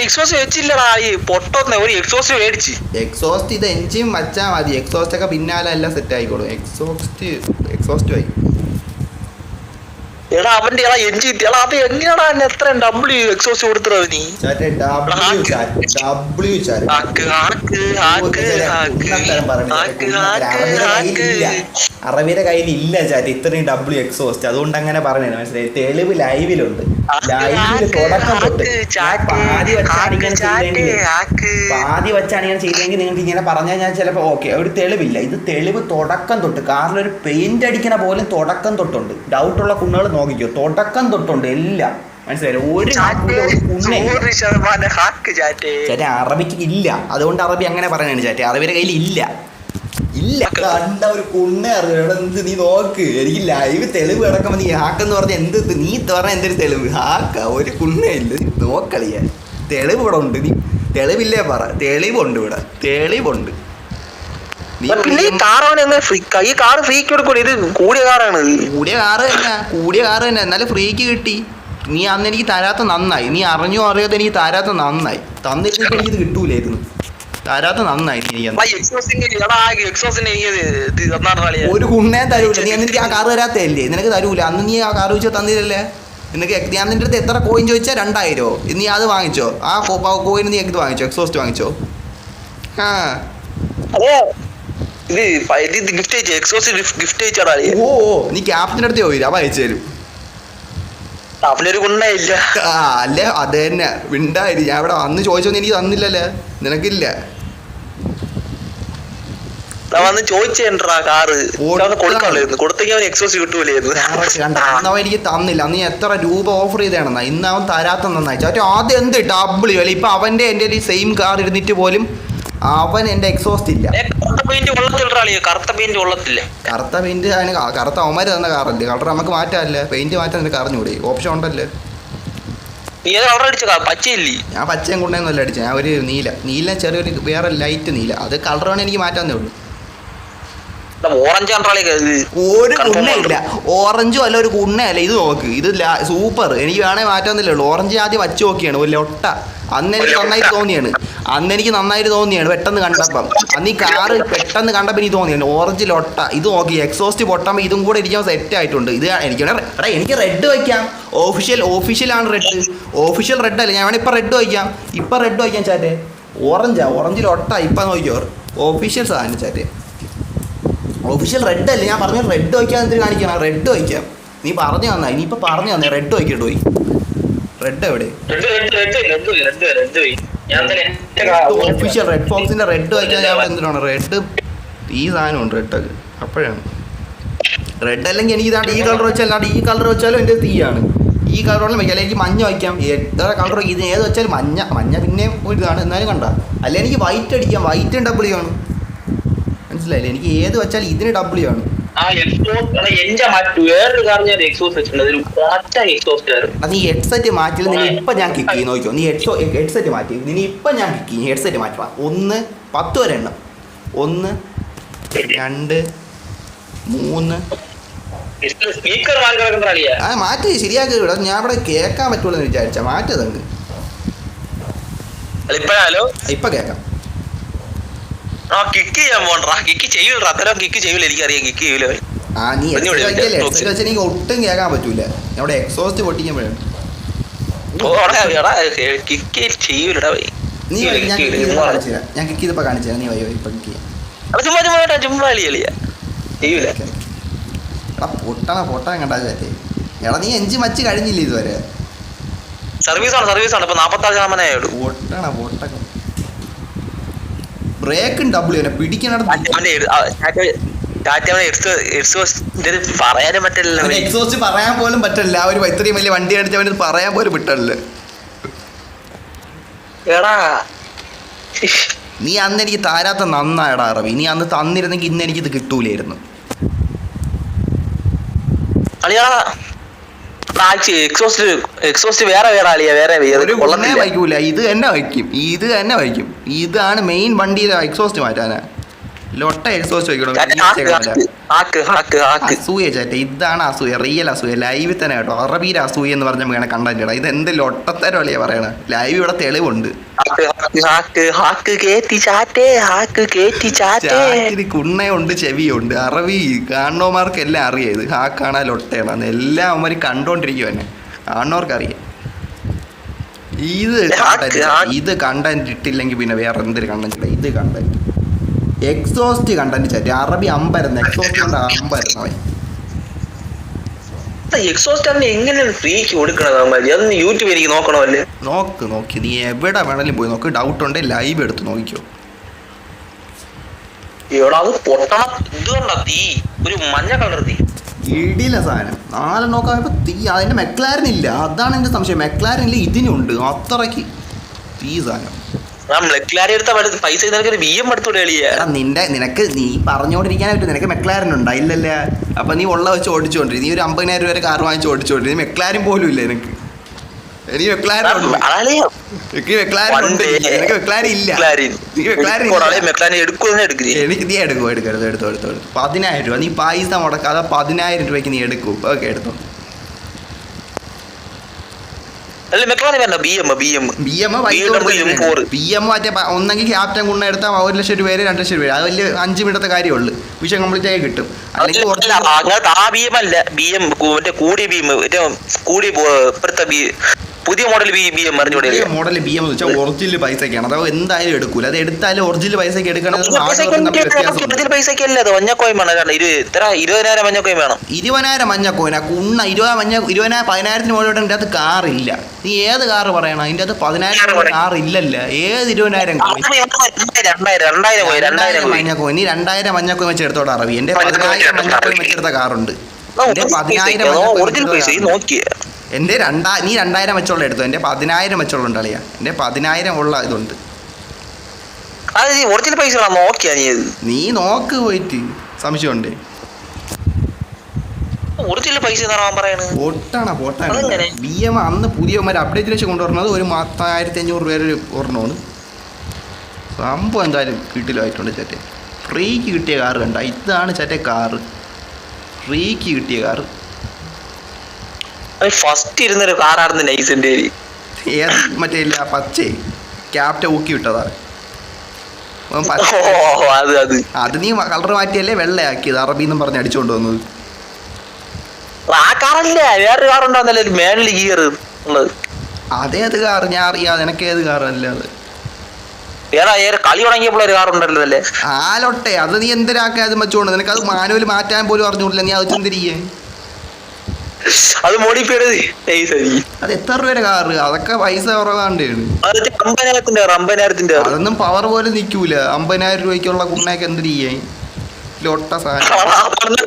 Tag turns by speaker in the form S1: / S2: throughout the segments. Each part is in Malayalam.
S1: എക്സോസ്റ്റ് ഈ ഒരു എക്സോസ്റ്റ്
S2: എക്സോസ്റ്റ് ഇത് എഞ്ചിൻ വച്ചാൽ മതി. എക്സോസ്റ്റ് ഒക്കെ പിന്നാലെ എല്ലാം സെറ്റ് ആയിക്കോളും. എക്സോസ്റ്റ് എക്സോസ്റ്റ് പോയി
S1: എടാ അവന്റെ എടാ എഞ്ചിൻ എടാ അത് എങ്ങനെയാടാ എത്ര ഡബ്ല്യു എക്സോസ് കൊടുത്തത് നീ?
S2: അറബിയുടെ കയ്യിൽ ഇല്ല ചാറ്റ് ഇത്രയും ഡബ്ല്യു എക്സോസ്റ്റ് അതുകൊണ്ട് അങ്ങനെ പറഞ്ഞു മനസ്സിലായി? തെളിവ് ലൈവിലുണ്ട്. ലൈവിൽ തുടക്കം തൊട്ട് പാതി വെച്ചാണ് ഇങ്ങനെ ചെയ്തെങ്കിൽ പാതി വച്ചാണ് ഞാൻ ചെയ്തെങ്കിൽ നിങ്ങൾക്ക് ഇങ്ങനെ പറഞ്ഞാൽ ഞാൻ ചിലപ്പോൾ ഓക്കെ ഒരു തെളിവില്ല. ഇത് തെളിവ് തുടക്കം തൊട്ട് കാറിൽ ഒരു പെയിന്റ് അടിക്കണ പോലും തുടക്കം തൊട്ടുണ്ട്. ഡൗട്ടുള്ള കുണ്ണുകൾ നോക്കിക്കോ. തുടക്കം തൊട്ടുണ്ട് എല്ലാം. മനസ്സിലായി ഒരു ചേട്ടാ അറബിക്ക് ഇല്ല. അതുകൊണ്ട് അറബി അങ്ങനെ പറയണേ ചേട്ടാ അറബിയുടെ കയ്യിൽ ഇല്ല. ഇല്ല. കണ്ട ഒരു കുണ്ണ എന്ത് നീ നോക്ക്. എനിക്ക് ലൈവ് തെളിവ് കിടക്കുമ്പോ നീ ഹാക്കെന്ന് പറഞ്ഞ എന്ത്? നീ പറഞ്ഞ എന്തൊരു തെളിവ്? ഹാക്ക. ഒരു കുണ്ണയില്ല നീ നോക്കളിയ തെളിവ് ഇവിടെ ഉണ്ട്. നീ തെളിവില്ലേ പറ. തെളിവുണ്ട് ഇവിടെ. തെളിവുണ്ട്.
S1: പിന്നെ ഈ കാറാണ് ഫ്രീ ഈ കാർ ഫ്രീക്ക് കൊടുക്കൂല ഇത് കൂടിയ കാറാണ്
S2: കൂടിയ കാർ തന്നെ കൂടിയ കാർ തന്നെ. എന്നാലും ഫ്രീക്ക് കിട്ടി. നീ അന്ന് എനിക്ക് തരാത്ത നന്നായി. നീ അറിഞ്ഞോ അറിയാതെ എനിക്ക് തരാത്ത നന്നായി. തന്നിട്ട് എനിക്ക് ഇത് കിട്ടൂലായിരുന്നു. തരാത്ത നന്നായി എനിക്ക്
S1: എനിക്ക്
S2: ഒരു കുണ്ണേ തരൂല. നീ എന്നിട്ട് ആ കാറ് തരാത്തല്ലേ നിനക്ക് തരൂല. അന്ന് നീ ആ കാർ വെച്ച് തന്നില്ലല്ലേ? നിനക്ക് ഞാൻ നിന്റെ അടുത്ത് എത്ര കോയിൻ ചോദിച്ചാൽ രണ്ടായിരോ? നീ അത് വാങ്ങിച്ചോ. ആ കോയിൻ നീ ഇത് വാങ്ങിച്ചോ? എക്സോസ്റ്റ് വാങ്ങിച്ചോ? ആ.
S1: ഇത് ഇത് ഗിഫ്റ്റ് അയച്ചു എക്സോസ് ഗിഫ്റ്റ് അയച്ചാടാ
S2: ഓ നീ ക്യാപ്റ്റന്റെ അടുത്ത് പോയില്ല അവ അയച്ചു തരും.
S1: അവനൊരു ഗുണേ
S2: ആ അല്ലേ? അത് തന്നെ. വിണ്ടായി ഞാൻ ഇവിടെ വന്ന് ചോദിച്ചൊന്നും എനിക്ക് തന്നില്ലല്ലേ? നിനക്കില്ല.
S1: ഞാൻ വന്ന് ചോദിച്ചേണ്ടാ കാറ്.
S2: ഓ,
S1: കൊടുക്കാറില്ലായിരുന്നു കൊടുത്തെങ്കിൽ അവൻ എക്സോസ് കിട്ടൂലായിരുന്നു.
S2: എനിക്ക് തന്നില്ല. അന്ന് എത്ര രൂപ ഓഫർ ചെയ്തേണെന്നാ ഇന്ന് അവൻ തരാത്ത നന്നായി ചാറ്റോ ആദ്യം എന്ത് ഡബിൾ ഇപ്പൊ അവന്റെ എന്റെ സെയിം കാർ ഇരുന്നിട്ട് പോലും അവൻ എന്റെ എക്സോസ്റ്റ് ഇല്ല.
S1: കറുത്ത പെയിന്റ് കൊള്ളത്തില്ല കറുത്ത പെയിന്റ്
S2: അതിന് അവന്മാര് തന്ന കാറല്ലേ കളർ നമുക്ക് മാറ്റാല്ലേ? പെയിന്റ് മാറ്റാൻ നിനക്ക് കൂടി ഓപ്ഷൻ ഉണ്ടല്ലേ?
S1: അടിച്ച
S2: ഞാൻ പച്ചയും കൊണ്ടേന്നല്ല അടിച്ചത് ഞാൻ ഒരു നീല. നീല ചെറിയൊരു വേറെ ലൈറ്റ് നീല. അത് കളർ വേണേ എനിക്ക് മാറ്റാന്നേ ഉള്ളൂ. ഒരു ഓറഞ്ചും അല്ല ഒരു കുണ്ണയല്ല ഇത് നോക്ക്. ഇത് സൂപ്പർ എനിക്ക് വേണേ മാറ്റാന്നില്ലേ ഉള്ളൂ. ഓറഞ്ച് ആദ്യം വച്ച് നോക്കിയാണ്. ഒരു ലൊട്ട. അന്ന് എനിക്ക് നന്നായിട്ട് തോന്നിയാണ്. അന്ന് എനിക്ക് നന്നായിട്ട് തോന്നിയാണ്. പെട്ടെന്ന് കണ്ടപ്പം. അന്ന് ഈ കാറ് പെട്ടെന്ന് കണ്ടപ്പോൾ എനിക്ക് തോന്നിയാണ്. ഓറഞ്ച് ലൊട്ട. ഇത് നോക്കി. എക്സോസ്റ്റ് പൊട്ടുമ്പോൾ ഇതും കൂടെ ഇരിക്കാൻ സെറ്റ് ആയിട്ടുണ്ട്. ഇത് എനിക്ക് എടാ എനിക്ക് റെഡ് വയ്ക്കാം. ഓഫീഷ്യൽ ഓഫീഷ്യലാണ് റെഡ് ഓഫീഷ്യൽ റെഡ് അല്ല. ഞാൻ വേണേ ഇപ്പം റെഡ് വയ്ക്കാം. ഇപ്പം റെഡ് വയ്ക്കാം ചാറ്റേ. ഓറഞ്ചാ ഓറഞ്ച് ലൊട്ട. ഇപ്പം നോക്കിയോ ഓഫീഷ്യൽ സാധനം ചാറ്റേ. ഒഫീഷ്യൽ റെഡ് അല്ലേ? ഞാൻ പറഞ്ഞു റെഡ് വയ്ക്കാൻ എന്തിനു കാണിക്കണം റെഡ് വയ്ക്കാം നീ പറഞ്ഞു തന്നാ. ഇനിയിപ്പോ പറഞ്ഞു തന്നെ. റെഡ് വയ്ക്കട്ട് പോയി. റെഡ് എവിടെ? ഒഫീഷ്യൽ റെഡ് ഫോക്സിന്റെ റെഡ് വയ്ക്കാൻ ഞാൻ എന്തിനാണ്? റെഡ് ഈ സാധനമുണ്ട് റെഡ് അപ്പോഴാണ്. റെഡ് അല്ലെങ്കിൽ എനിക്ക് ഇതാണ്ട് ഈ കളർ വെച്ചാൽ അല്ലാണ്ട് ഈ കളർ വെച്ചാലും എന്റെ തീയാണ്. ഈ കളറോളം വയ്ക്കാം അല്ലെങ്കിൽ മഞ്ഞ വയ്ക്കാം എത്ര കളർ ഇത് ഏത് വെച്ചാലും മഞ്ഞ. മഞ്ഞ പിന്നെയും ഒരു ഇതാണ്. എന്നാലും കണ്ട. അല്ല എനിക്ക് വൈറ്റ് അടിക്കാം. വൈറ്റും ഡബിൾ ആണ് മനസ്സിലായില്ലേ? എനിക്ക് ഏത് വെച്ചാൽ ഇതിന് ഡബിൾ ആണ്. നീ ഹെഡ്സെറ്റ് മാറ്റി നീ ഇപ്പൊ ഞാൻ കിക്ക് ചെയ്യും. നോക്കിയോ നീ ഹെഡ്സോ ഹെഡ്സെറ്റ് മാറ്റി. നീ ഇപ്പൊ ഞാൻ കിക്ക് ചെയ്യും. ഹെഡ്സെറ്റ് മാറ്റുക ഒന്ന് പത്ത് വരെ എണ്ണം. ഒന്ന് രണ്ട് മൂന്ന്. ആ മാറ്റി ശരിയാക്കി ഇവിടെ ഞാൻ ഇവിടെ കേൾക്കാൻ പറ്റുള്ളൂ എന്ന് വിചാരിച്ച. മാറ്റതങ്ങ്
S1: ഇപ്പൊ
S2: ഇപ്പം കേൾക്കാം.
S1: ആ കിക്ക് ചെയ്യാൻ പോണ്ടാ കിക്ക് ചെയ്യൂല അത്തരം കിക്ക് ചെയ്യൂല. എനിക്കറിയാം കിക്ക് ചെയ്യൂല.
S2: ആ നീ ഹെഡ്സെറ്റ് വെച്ചാൽ എനിക്ക് ഒട്ടും കേൾക്കാൻ പറ്റൂല. അവിടെ എക്സോസ്റ്റ് പൊട്ടിക്കുമ്പോഴാണ്.
S1: കിക്ക് ചെയ്യൂലടാ.
S2: നീ ഞാൻ കിക്ക് ചെയ്തപ്പോൾ
S1: ചുമ്മാ.
S2: കാണിച്ചു ഞാൻ കിക്ക് നീ വൈ ഇപ്പം കിക്ക് ചെയ്യാം.
S1: അപ്പൊ ചുമ്മാ ചുമ്മാ കേട്ടാ, ചുമ്മാ കളി കളിയാ. ചെയ്യൂല.
S2: Okay, okay. എടാ പൊട്ടണ പൊട്ടാൻ കണ്ടാ ചേട്ടേ എടാ നീ എഞ്ചി മച്ച് കഴിഞ്ഞില്ല ഇതുവരെ?
S1: സർവീസ് ആണ് സർവീസ് ആണ്. ഇപ്പൊ നാപ്പത്താറ് ശതമാനമേ പൊട്ടണ
S2: പൊട്ടണ പൊട്ടക്കം ബ്രേക്കും ഡബ്ല്യു തന്നെ പിടിക്കണടത്ത്
S1: അവന്റെ എട്- ആ, ടാറ്റ- ടാറ്റ അവനെ എടുത്ത് എടുത്ത് ഇത് ഡബിൾ പറ്റില്ല
S2: അവന് എക്സോസ്റ്റ് പറയാൻ പോലും പറ്റില്ല ഒരു ഇത്രയും വലിയ വണ്ടി അടിച്ച് അവന് പറയാൻ പോലും പറ്റില്ല നീ അന്ന് എനിക്ക് താരാത്ത നന്നായടാ റവി നീ അന്ന് തന്നിരുന്നെങ്കിൽ ഇന്ന് എനിക്കിത് കിട്ടൂലായിരുന്നു.
S1: എക്സോസ്റ്റ് എക്സോസ്റ്റ് വേറെ വേറെ വേറെ
S2: ഗുണേ ഇത് തന്നെ വയ്ക്കും ഇത് തന്നെ വയ്ക്കും. ഇതാണ് മെയിൻ വണ്ടിയിലെ എക്സോസ്റ്റ് മാറ്റാനാ. ലൊട്ട എക്സോസ്റ്റ് വയ്ക്കണം അസൂയ ചേട്ടാ ഇതാണ് അസൂയ റിയൽ അസൂയ. ലൈവിൽ തന്നെ കേട്ടോ. അറബിയിൽ അസൂയ എന്ന് പറഞ്ഞ നമുക്ക് കണ്ടന്റ് ഇടാം. ഇത് എന്ത് ലൊട്ടത്തരമല്ലേ പറയണ. ലൈവ് ഇവിടെ തെളിവുണ്ട്. കുണ്ണയുണ്ട് ചെവിയുണ്ട്. അറബി കാണുന്നവന്മാർക്ക് എല്ലാം അറിയാം ഇത്. ഹാക്കാണാ ലൊട്ടയാണ് എല്ലാം അവന്മാർ കണ്ടോണ്ടിരിക്കും എന്നെ. കാണുന്നവർക്ക് അറിയാം ഇത്. ഇത് കണ്ടന്റ് ഇട്ടില്ലെങ്കിൽ പിന്നെ വേറെ എന്തൊരു കണ്ടന്റ് ഇത് കണ്ടന്റ് എക്സോസ്റ്റ് കണ്ടന്റ് ചാറ്റ് അറബി അമ്പരുന്ന്. എക്സോസ്റ്റ് കൊണ്ട് അമ്പരുന്ന് അവൻ
S1: എക്സോസ്റ്റ് ആണ് എങ്ങനെയാണ് ഫ്രീക്ക് കൊടുക്കണത് അതൊന്ന് യൂട്യൂബ് എനിക്ക് നോക്കണമല്ലേ
S2: നോക്ക് നോക്കി. നീ എവിടെ വേണമെങ്കിലും പോയി നോക്ക്. ഡൗട്ട് ഉണ്ടെങ്കിൽ ലൈവ് എടുത്ത് നോക്കിക്കോ.
S1: എടാ അത് പൊട്ടണം ഇത് തീ. ഒരു മഞ്ഞ കളർ തീ.
S2: ഇടിയില്ല സാധനം. നാളെ നോക്കാൻ തീ. അതിന്റെ മെക്ലാരൻ ഇല്ല. അതാണ് എന്റെ സംശയം. മെക്ലാരൻ ഇല്ല ഇതിനുണ്ട്. അത്രയ്ക്ക് തീ സാധനം.
S1: നിനക്ക്
S2: നിന്റെ നിനക്ക് നീ പറഞ്ഞുകൊണ്ടിരിക്കാനായിട്ട് നിനക്ക് മെക്ലാരൻ ഉണ്ടാ ഇല്ലല്ല അപ്പൊ നീ ഉള്ള വെച്ച് ഓടിച്ചോണ്ടിരി നീ ഒരു അമ്പതിനായിരം രൂപ വരെ കാർ വാങ്ങിച്ച് ഓടിച്ചോണ്ടിരി നീ മെക്ലാരൻ പോലും ഇല്ല എനിക്ക് എനിക്ക് വെക്ലാരൻ എനിക്ക് മെക്ലാരൻ ഉണ്ട്. എനിക്ക് മെക്ലാരൻ ഇല്ല. എനിക്ക്
S1: എടുക്കുക
S2: എനിക്ക് നീ എടുക്കും എടുക്കരുത് എടുത്തോ എടുത്തോ എടുത്തോ. പതിനായിരം രൂപ. നീ പൈസ മുടക്കാതെ പതിനായിരം രൂപയ്ക്ക് നീ എടുക്കൂ. ഓക്കെ എടുത്തോ
S1: അല്ല മെക്ലാനി വേണ്ട B M B M
S2: B M
S1: BMW M4.
S2: B M മറ്റേ പ- ഒന്നെങ്കിൽ ക്യാപ്റ്റൻ കുണ്ണ എടുത്താൽ ഒരു ലക്ഷം രൂപ രണ്ട് ലക്ഷം രൂപ അത് വലിയ അഞ്ച് മിനിറ്റത്തെ കാര്യമുള്ളൂ വിഷയം കംപ്ലീറ്റ് ആയി കിട്ടും. അല്ലെങ്കിൽ കുറച്ച്
S1: ആ ബി എം അല്ല. ബി എം മറ്റേ കൂടിയ ബി കൂടിയ ഇപ്പോഴത്തെ ബി പുതിയ മോഡൽ ബി ബി എം അറിഞ്ഞൂടെ?
S2: മോഡൽ ബി എം എന്ന് വെച്ചാൽ ഒറിജിനൽ പൈസക്കാണ് അതോ എന്തായാലും എടുക്കൂല. അത് എടുത്താലും ഒറിജിനൽ പൈസക്ക് എടുക്കണമെങ്കിൽ
S1: അല്ല അത്? മഞ്ഞക്കോയും വേണം. കാരണം ഇരു ഇത്ര ഇരുപതിനായിരം മഞ്ഞക്കോയും വേണം.
S2: ഇരുപതിനായിരം മഞ്ഞ കോയിന കുണ്ണ ഇരുപത് മഞ്ഞ ഇരുപതിനായിരം പതിനായിരത്തിന് മുകളിലോട്ട് എന്റെ അകത്ത് കാറില്ല നീ ഏത് കാർ പറയണം? അതിന്റെ അകത്ത് പതിനായിരം കാർ ഇല്ലല്ല? ഏത് ഇരുപതിനായിരം
S1: രണ്ടായിരം രണ്ടായിരം പോയി രണ്ടായിരം പോയി
S2: മഞ്ഞ കോയിൻ നീ രണ്ടായിരം മഞ്ഞ കോയിൻ വെച്ച് എടുത്തോട്ട് അറബി. എന്റെ പതിനായിരം വെച്ചെടുത്ത കാറുണ്ട്. എന്റെ പതിനായിരം രണ്ടാ നീ രണ്ടായിരം വെച്ചോളം എടുത്തു. എന്റെ പതിനായിരം വെച്ചോളം ഉണ്ട് അളിയാ. എന്റെ പതിനായിരം ഉള്ള ഇതുണ്ട്.
S1: ഒറിജിനൽ പൈസ നോക്കിയാ നീ
S2: നോക്ക് പോയിട്ട്. സംശയമുണ്ട്.
S1: ഒറിജിനൽ പൈസ എന്നാണ് പറയണത്.
S2: പൊട്ടാണ് പൊട്ടാണ്.
S1: അതെങ്ങനെ?
S2: ബി എം അന്ന് പുതിയ അപ്ഡേറ്റ് വെച്ച് കൊണ്ടുവരുന്നത് ഒരു പത്തായിരത്തി അഞ്ഞൂറ് രൂപ ഒരു ഒരെണ്ണമാണ്. സംഭവം എന്തായാലും വീട്ടിലായിട്ടുണ്ട് ചേട്ടെ ഫ്രീക്ക് കിട്ടിയ കാറ് കണ്ട? ഇതാണ് ചേട്ടൻ കാറ്. ഫ്രീക്ക് കിട്ടിയ കാറ്.
S1: ഫസ്റ്റ് ഇരുന്നൊരു കാറായിരുന്നു നൈസിന്റെ
S2: ഏത് മറ്റേ ഇല്ല പച്ചേ. ക്യാപ്റ്റ ഊക്കി വിട്ടതാ.
S1: അത്
S2: നീ കളർ മാറ്റിയല്ലേ വെള്ളയാക്കിയത്? അറബിന്നും പറഞ്ഞ് അടിച്ചുകൊണ്ട് വന്നത്.
S1: ആ കാറല്ല? വേറൊരു കാറുണ്ടാവുന്നല്ലേ ഒരു മേളിൽ ഗിയർ ഉള്ളത്.
S2: അതേ അത് കാറ്? ഞാൻ അറിയാതെ എനിക്ക് ഏത് കാറല്ല അത്?
S1: വേറെ ഏറെ കളി തുടങ്ങിയപ്പോൾ ഒരു കാറുണ്ടല്ലോ അല്ലേ
S2: ആലൊട്ടെ അത് നീ എന്തിനാക്കാ അത് വെച്ചോണ്ട് നിനക്ക് അത് മാനുവൽ മാറ്റാൻ പോലും അറിഞ്ഞൂടില്ല. നീ അത് ചിന്തിരിക്കേ
S1: അത് മോഡിഫൈഡ്
S2: അത് എത്ര രൂപയുടെ കാറ്? അതൊക്കെ പൈസ കുറവാണ്ടാണ്.
S1: അമ്പതിനായിരത്തിന്റെ
S2: അതൊന്നും പവർ പോലും നിൽക്കൂല. അമ്പതിനായിരം രൂപയ്ക്കുള്ള കുണ്ണയൊക്കെ എന്തിരിക്കേ ലോട്ട സാധനം.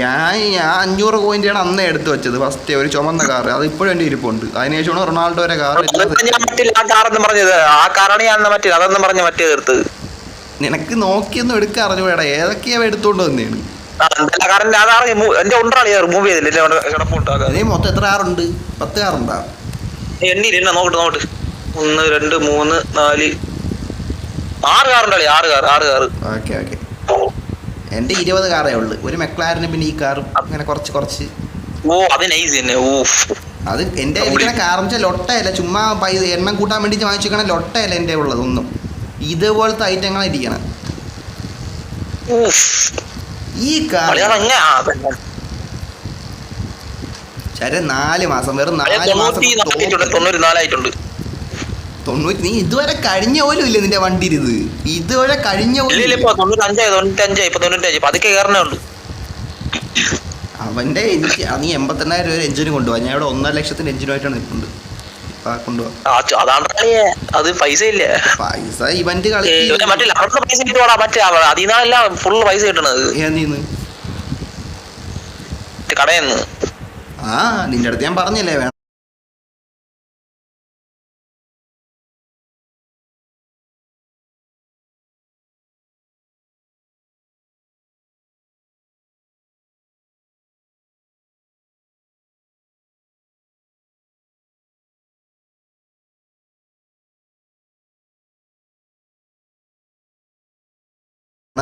S2: ഞാൻ ഞാൻ അഞ്ഞൂറ് ആണ് അന്നേ എടുത്തു വെച്ചത്. ഫസ്റ്റ് ഒരു ചുമന്ന കാർ അത് ഇപ്പോഴും എന്റെ ഇരിപ്പുണ്ട്. അതിനുശേഷമാണ് റൊണാൾഡോ കാർ
S1: അതൊക്കെ ഞാൻ മറ്റേ ആ കാറെന്ന് പറഞ്ഞത് ആ കാറാണ് ഞാൻ മറ്റേ അതെന്ന് പറഞ്ഞ മറ്റേ തീർത്തത്
S2: നിനക്ക് നോക്കിയൊന്നും എടുക്കാൻ അറിഞ്ഞൂടാ. ഏതൊക്കെയാ എടുത്തോണ്ട് വന്നേണ്. മൊത്തം എത്ര കാറുണ്ട് പത്ത് കാറുണ്ടാ
S1: നോക്കട്ടെ ഒന്ന് രണ്ട് മൂന്ന് നാല്. ആറ് കാറുണ്ടല്ലേ ആറ് കാർ ആറ് കാർ
S2: ഓക്കെ ഓക്കെ എന്റെ ഇരുപത് കാറേ ഉള്ളു. ഒരു മെക്ലാരിന് പിന്നെ ഈ കാറും അങ്ങനെ കുറച്ച് കുറച്ച്.
S1: ഓ അത് നൈസ് തന്നെ. ഓ
S2: അത് എന്റെ കാറെന്ന് വെച്ചാൽ ലൊട്ടയല്ല. ചുമ്മാ എണ്ണം കൂട്ടാൻ വേണ്ടി വാങ്ങിച്ചിരിക്കണ ലൊട്ടയല്ല എന്റെ ഉള്ളത് ഒന്നും. ഇതുപോലത്തെ ഐറ്റങ്ങൾ
S1: ഇരിക്കണം.
S2: ഈ കാർ ശരി നാല് മാസം വെറും നാല് മാസം
S1: തൊണ്ണൂറ്റി നാലായിട്ടുണ്ട് തൊണ്ണൂറ്റി
S2: നീ ഇതുവരെ കഴിഞ്ഞ പോലും ഇല്ല നിന്റെ വണ്ടി ഇത്? ഇതുവരെ കഴിഞ്ഞ പോലും.
S1: ഇപ്പൊ ഇപ്പൊ പതുക്കെ കയറണേ ഉള്ളൂ.
S2: അവന്റെ എനിക്ക് നീ എൺപത്തെണ്ണായിരം രൂപ എഞ്ചിന് കൊണ്ടുപോകാം ഞാൻ ഇവിടെ ഒന്നര ലക്ഷത്തിന് എഞ്ചിനുമായിട്ടാണ് നിൽക്കുന്നത്.
S1: അത് പൈസ ഇല്ല?
S2: പൈസ ഇവന്റ് കളി
S1: ഏ, ഇവന് മറ്റേ ലാഭത്തെ പൈസ കിട്ടുവാടാ. മറ്റേ അതിൽ നിന്നാണല്ല ഫുള്ള് പൈസ കിട്ടണത്.
S2: ഏതീന്ന്
S1: കടയിൽ നിന്ന്.
S2: ആ നിന്റെ അടുത്ത് ഞാൻ പറഞ്ഞല്ലേ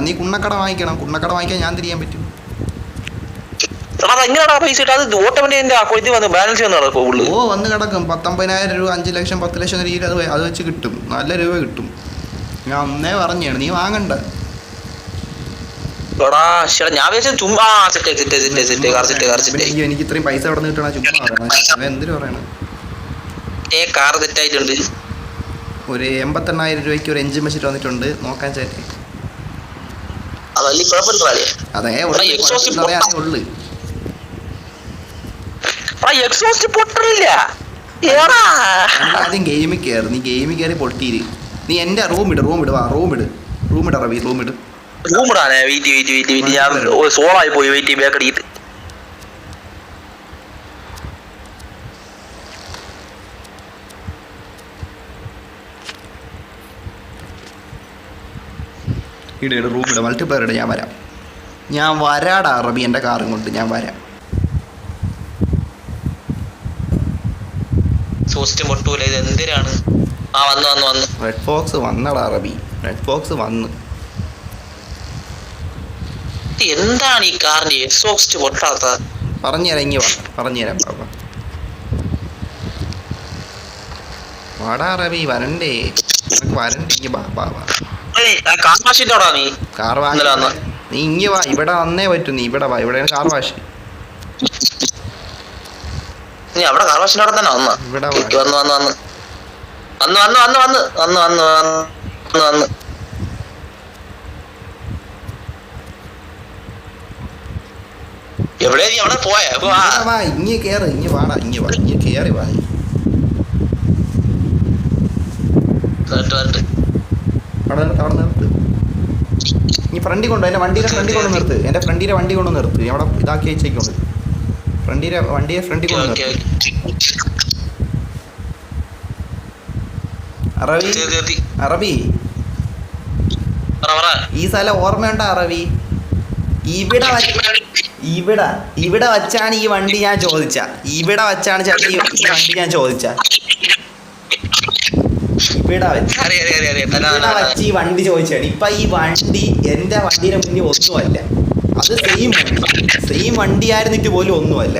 S2: അപ്പം നീ കുണ്ണക്കട വാങ്ങിക്കണം. കുണ്ണക്കട വാങ്ങിക്കാൻ ഞാൻ തിരിയാൻ പറ്റും? ഓ വന്ന് കിടക്കും. പത്തൊമ്പതിനായിരം രൂപ അഞ്ച് ലക്ഷം പത്ത് ലക്ഷം എന്ന രീതിയിൽ അത് അത് വെച്ച് കിട്ടും. നല്ല രൂപ കിട്ടും. ഞാൻ അന്നേ പറഞ്ഞാണ് നീ വാങ്ങണ്ട. എനിക്ക് ഇത്രയും പൈസ അവിടെ നിന്ന് കിട്ടണ? ചുമ്മാ എൺപത്തെണ്ണായിരം രൂപയ്ക്ക് ഒരു എഞ്ചിൻ മെഷീൻ വന്നിട്ടുണ്ട്. നോക്കാൻ ചേട്ടേ
S1: അതല്ലേ കുഴപ്പമില്ലേ
S2: അതേ ഉള്ളു.
S1: എക്സോസ്റ്റ്
S2: പൊട്ടില്ല ആദ്യം ഗെയിമിൽ കയറി നീ ഗെയിമിൽ കയറി പൊട്ടിയിരി. നീ എന്റെ റൂം ഇട് റൂം ഇട്. വാ റൂം ഇട്. റൂം ഇട് റവി റൂം ഇട്.
S1: റൂം ഇടാനേ. വെയിറ്റ് വെയിറ്റ് വെയിറ്റ് വെയിറ്റ് ഞാൻ സോളായി പോയി. വെയിറ്റ് ബാക്ക് അടിയിട്ട്
S2: ഇട് ഇട് റൂം ഇട്. മൾട്ടിപ്ലെയർ ഇട്. ഞാൻ വരാം. ഞാൻ വരാടാ റബി എന്റെ കാറും കൊണ്ട് ഞാൻ വരാം.
S1: സോസ്റ്റ് പൊട്ടൂല ഇത് എന്തിനാണ്? ആ വന്നു വന്നു വന്നു.
S2: റെഡ് ഫോക്സ് വന്നടാ റബി. റെഡ് ഫോക്സ് വന്ന്.
S1: എന്താണ് ഈ കാറിന്റെ എക്സോസ്റ്റ് പൊട്ടാത്ത?
S2: പറഞ്ഞുതരാം ഇങ്ങി വാ. പറഞ്ഞുതരാം പാപ്പ വാടാ റബി വരണ്ടേ. വരണ്ടേ ഇങ്ങി ബാ ബാ
S1: കാർ അവിടെ നീ.
S2: ഇങ്ങി വാ ഇവിടെ വന്നേ പറ്റൂ നീ ഇവിടെ വാ ഇവിടെയാണ് കാർ വാഷ്
S1: നീ അവിടെ കാർ വാഷിന്റെ അവിടെ തന്നെ വന്ന.
S2: ഇവിടെ
S1: വന്ന് വന്ന് വന്ന്. വന്ന് വന്ന് വന്ന് വന്ന് വന്ന് വന്ന് വന്ന് വന്ന്. എവിടെ നീ അവിടെ പോയ?
S2: വാ. ഇങ്ങി കേറ് ഇങ്ങി വാടാ ഇങ്ങി വാ ഇങ്ങി കേറി വാ. അവിടെ നിർത്ത് അവിടെ നിർത്ത്. നീ ഫ്രണ്ടിൽ കൊണ്ടു എന്റെ വണ്ടിയുടെ ഫ്രണ്ടിൽ കൊണ്ട് നിർത്ത്. എന്റെ ഫ്രണ്ടിന്റെ വണ്ടി കൊണ്ട് നിർത്ത്. ഞാൻ അവിടെ ഇതാക്കി വെച്ചേക്കൊണ്ട് ഫ്രണ്ടിന്റെ വണ്ടിയെ ഫ്രണ്ടിൽ കൊണ്ട് നിർത്ത്. അറബി അറബി. ഈ സ്ഥലം ഓർമ്മയുണ്ടോ അറബി? ഇവിടെ ഇവിടെ ഇവിടെ വച്ചാണ് ഈ വണ്ടി ഞാൻ ചോദിച്ച ഇവിടെ വച്ചാണ് ചേട്ടൻ ഈ വണ്ടി ഞാൻ ചോദിച്ച ഇവിടെ വെച്ച് ഈ വണ്ടി ചോദിച്ചാണ്. ഇപ്പൊ ഈ വണ്ടി എന്റെ വണ്ടിയുടെ മുന്നിൽ ഒന്നുമല്ല. അത് സെയിം വണ്ടി. സെയിം വണ്ടി ആയിരുന്നിട്ട് പോലും ഒന്നുമല്ല.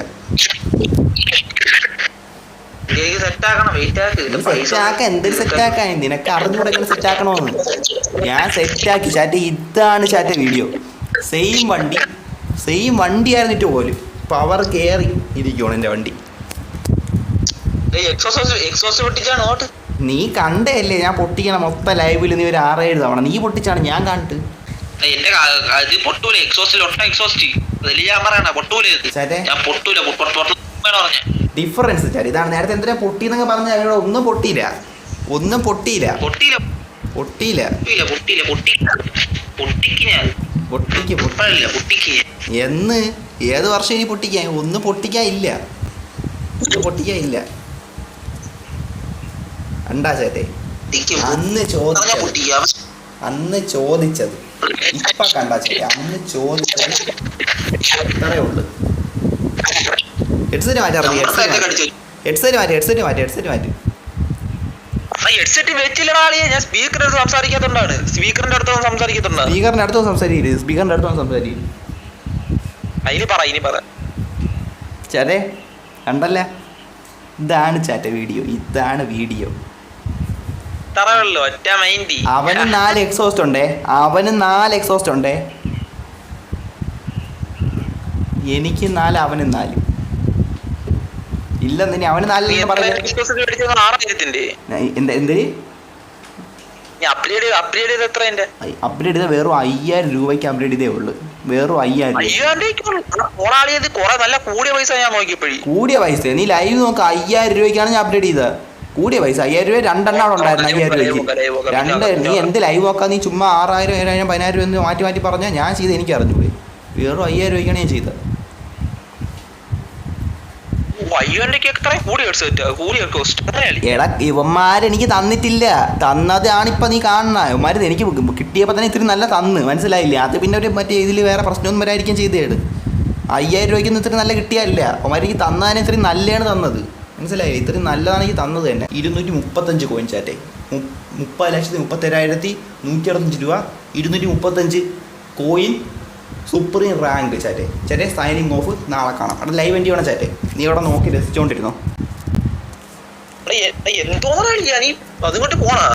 S2: എന്തൊരു സെറ്റാക്കാൻ നിനക്ക് അറിഞ്ഞൂടെ എങ്ങനെ സെറ്റാക്കണമെന്ന് ഞാൻ സെറ്റാക്കി ചാറ്റ് ഇതാണ് ചാറ്റ വീഡിയോ സെയിം വണ്ടി. സെയിം വണ്ടി ആയിരുന്നിട്ട് പോലും പവർ കയറി ഇരിക്കുവാണ് എന്റെ വണ്ടി.
S1: എക്സോസ് പൊട്ടിച്ചാണ് ഓട്ട്.
S2: നീ കണ്ടല്ലേ ഞാൻ പൊട്ടിക്കണ മൊത്ത ലൈവിൽ നീ ഒരു ആറേഴ് തവണ. നീ പൊട്ടിച്ചാണ് ഞാൻ കണ്ടിട്ട്.
S1: എന്റെ കാ- ഇത് പൊട്ടൂല എക്സോസ്റ്റിൽ ഒട്ട എക്സോസ്റ്റ് അതിൽ ഞാൻ പറയണ പൊട്ടൂല ഞാൻ പൊട്ടൂല പൊ- പൊ- പൊട്ടൂല
S2: ഡിഫറൻസ് ഇതാണ് നേരത്തെ എന്തിനാ പൊട്ടിന്നൊക്കെ പറഞ്ഞാൽ ഇവിടെ ഒന്നും പൊട്ടിയില്ല. ഒന്നും പൊട്ടിയില്ല.
S1: പൊട്ടിയില്ല.
S2: പൊട്ടിയില്ല.
S1: പൊട്ടിയില്ല പൊട്ടിക്ക്
S2: പൊട്ടിക്ക് എന്ന് ഏത് വർഷം ഇനി പൊട്ടിക്കാൻ? ഒന്നും പൊട്ടിക്കാൻ ഇല്ല. ഒന്നും പൊട്ടിക്കാൻ ഇല്ല. അണ്ടാ ചേട്ടേ? അന്ന് ചോദിച്ചത്. അന്ന് ചോദിച്ചത്. ഇപ്പൊ കണ്ടാ ചേട്ടേ അന്ന് ചോദിച്ചത് ഇത്രേ ഉള്ളു. ഹെഡ്സെറ്റ് മാറ്റി ഇറങ്ങി ഹെഡ്സെറ്റ് മാറ്റി. ഹെഡ്സെറ്റ് മാറ്റി ഹെഡ്സെറ്റ് മാറ്റി ഹെഡ്സെറ്റ്
S1: വെച്ചില്ലടാ ഞാൻ സ്പീക്കറിന്റെ അടുത്ത് സംസാരിക്കാത്തോണ്ടാണ്. സ്പീക്കറിന്റെ അടുത്ത് സംസാരിക്കത്തുണ്ടോ.
S2: സ്പീക്കറിന്റെ അടുത്ത് സംസാരിക്കില്ല സ്പീക്കറിന്റെ അടുത്ത് സംസാരിക്കും.
S1: ഇനി പറ ഇനി പറ.
S2: ചേട്ടേ കണ്ടല്ലേ? ഇതാണ് ചാറ്റ വീഡിയോ. ഇതാണ് വീഡിയോ. അവന് നാല് എക്സോസ്റ്റ് ഉണ്ടേ? അവന് നാല് എക്സോസ്റ്റ് ഉണ്ടേ? എനിക്ക് നാല് അവന് നാല്. ഇല്ലെന്ന് ഇനി അവന് നാല്
S1: അപ്ഗ്രേഡ് ചെയ്ത
S2: വെറും അയ്യായിരം രൂപയ്ക്ക് അപ്ഗ്രേഡ് ചെയ്തേ ഉള്ളു. വെറും അയ്യായിരം
S1: കൂടിയ പൈസ
S2: നീ ലൈവ് നോക്ക. അയ്യായിരം രൂപയ്ക്കാണ് ഞാൻ അപ്ഗ്രേഡ് ചെയ്തത്. കൂടിയ പൈസ. അയ്യായിരം രൂപ രണ്ടെണ്ണം അവിടെ ഉണ്ടായിരുന്നു അയ്യായിരം രൂപയ്ക്ക്. രണ്ട് നീ എന്ത് ലൈവ് നോക്കാൻ നീ ചുമ്മാ ആറായിരം ഏഴായിരം പതിനായിരം രൂപ എന്ന് മാറ്റി മാറ്റി പറഞ്ഞാൽ ഞാൻ ചെയ്ത് എനിക്ക് അറിഞ്ഞൂടെ. വെറും അയ്യായിരം രൂപയ്ക്കാണ് ഞാൻ ചെയ്തത്. എടാ ഇവന്മാര് എനിക്ക് തന്നിട്ടില്ല. തന്നതാണ് ഇപ്പൊ നീ കാണണ ഇവന്മാര് എനിക്ക് കിട്ടിയപ്പോ തന്നെ ഇത്തിരി നല്ല തന്ന്. മനസ്സിലായില്ലേ? അത് പിന്നെ ഒരു മറ്റേ ഇതിൽ വേറെ പ്രശ്നമൊന്നും വരായിരിക്കും ചെയ്തേട്. അയ്യായിരം രൂപയ്ക്ക് ഇത്തിരി നല്ല കിട്ടിയല്ല അവന്മാർ എനിക്ക് തന്നതിന് ഇത്തിരി നല്ലതാണ് തന്നത്. മനസ്സിലായില്ലേ? ഇത്രയും നല്ലതാണെങ്കിൽ തന്നത് തന്നെ. ഇരുന്നൂറ്റി മുപ്പത്തഞ്ച് കോയിൻ ചാറ്റേ മുപ്പത് ലക്ഷത്തി മുപ്പത്തേഴായിരത്തി നൂറ്റി അറുപത്തഞ്ച് രൂപ. ഇരുന്നൂറ്റി മുപ്പത്തഞ്ച് കോയിൻ സുപ്രീം റാങ്ക് ചാറ്റേ ചാറ്റേ സൈനിങ് ഓഫ് നാളെ കാണാം. അവിടെ ലൈവ് എന്റെ വേണം ചാറ്റേ നീ അവിടെ നോക്കി രസിച്ചുകൊണ്ടിരുന്നോ
S1: എന്തോന്നാണ് നീ അതുകൊണ്ട് പോണാ